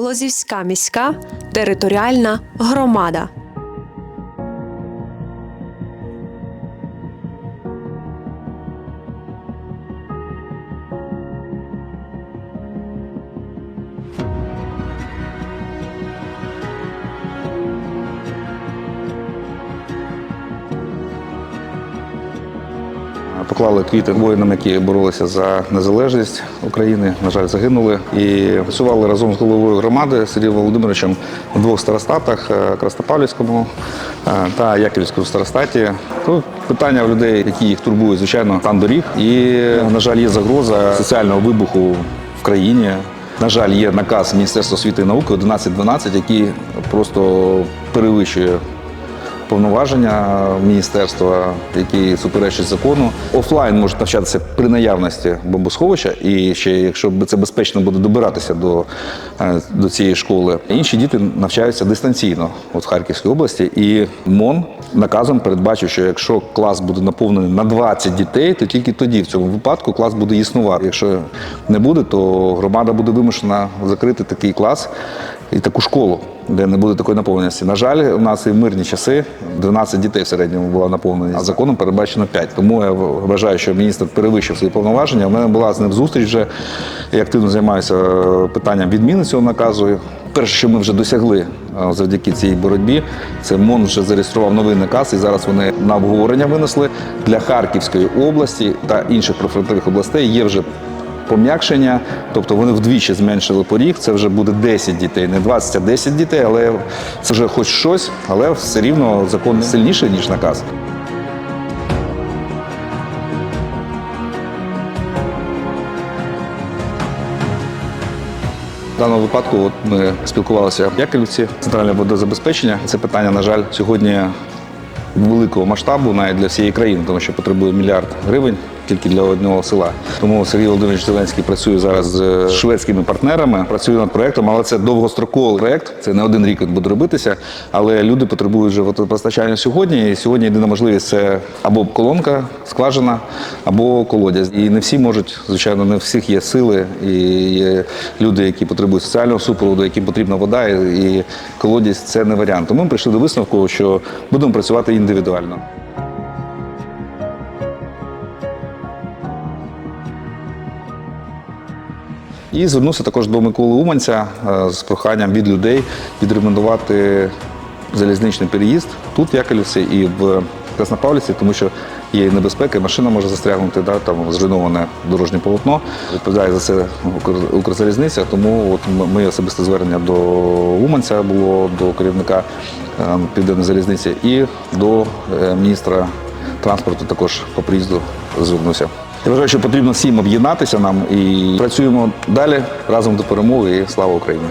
Лозівська міська територіальна громада. Поклали квіти воїнам, які боролися за незалежність України. На жаль, загинули. І працювали разом з головою громади Сергієм Володимировичем у двох старостатах е, Краснопавлівському е, та Яківському старостаті. Тут питання у людей, які їх турбують, звичайно, стан доріг. І, на жаль, є загроза соціального вибуху в країні. На жаль, є наказ Міністерства освіти і науки 1112, який просто перевищує повноваження міністерства, які суперечать закону. Офлайн можуть навчатися при наявності бомбосховища, і ще якщо це безпечно буде добиратися до, е, до цієї школи. Інші діти навчаються дистанційно от в Харківській області. І МОН наказом передбачив, що якщо клас буде наповнений на 20 дітей, то тільки тоді в цьому випадку клас буде існувати. Якщо не буде, то громада буде вимушена закрити такий клас і таку школу, де не буде такої наповненості. На жаль, у нас і в мирні часи 12 дітей в середньому була наповненість, а законом передбачено 5. Тому я вважаю, що міністр перевищив свої повноваження. У мене була з ним зустріч вже. Я активно займаюся е, питанням відміни цього наказу. Перше, що ми вже досягли е, завдяки цій боротьбі, це МОН вже зареєстрував новий наказ, і зараз вони на обговорення винесли для Харківської області та інших прифронтових областей. Є вже пом'якшення, тобто вони вдвічі зменшили поріг. Це вже буде 10 дітей, не 20, а 10 дітей, але це вже хоч щось, але все рівно закон сильніший, ніж наказ. В даному випадку от ми спілкувалися в Яківці, центральне водозабезпечення. Це питання, на жаль, сьогодні великого масштабу навіть для всієї країни, тому що потребує мільярд гривень тільки для одного села. Тому Сергій Володимирович Зеленський працює зараз з шведськими партнерами, працює над проектом, але це довгостроковий проект. Це не один рік буде робитися. Але люди потребують вже водопостачання сьогодні. І сьогодні єдина можливість це або колонка, скважина, або колодязь. І не всі можуть, звичайно, не всіх є сили, і є люди, які потребують соціального супроводу, яким потрібна вода, і колодязь це не варіант. Тому ми прийшли до висновку, що будемо працювати індивідуально. І звернувся також до Миколи Уманця е, з проханням від людей відремонтувати залізничний переїзд тут в Яковлівці і в Краснопавлівці, тому що є і небезпека, машина може застрягнути, да, там зруйноване дорожнє полотно. Відповідає за це Укрзалізниця, тому от моє особисте звернення до Уманця було до керівника е, Південної залізниці і до е, міністра транспорту також по приїзду звернувся. Я вважаю, що потрібно всім об'єднатися нам і працюємо далі разом до перемоги. І слава Україні!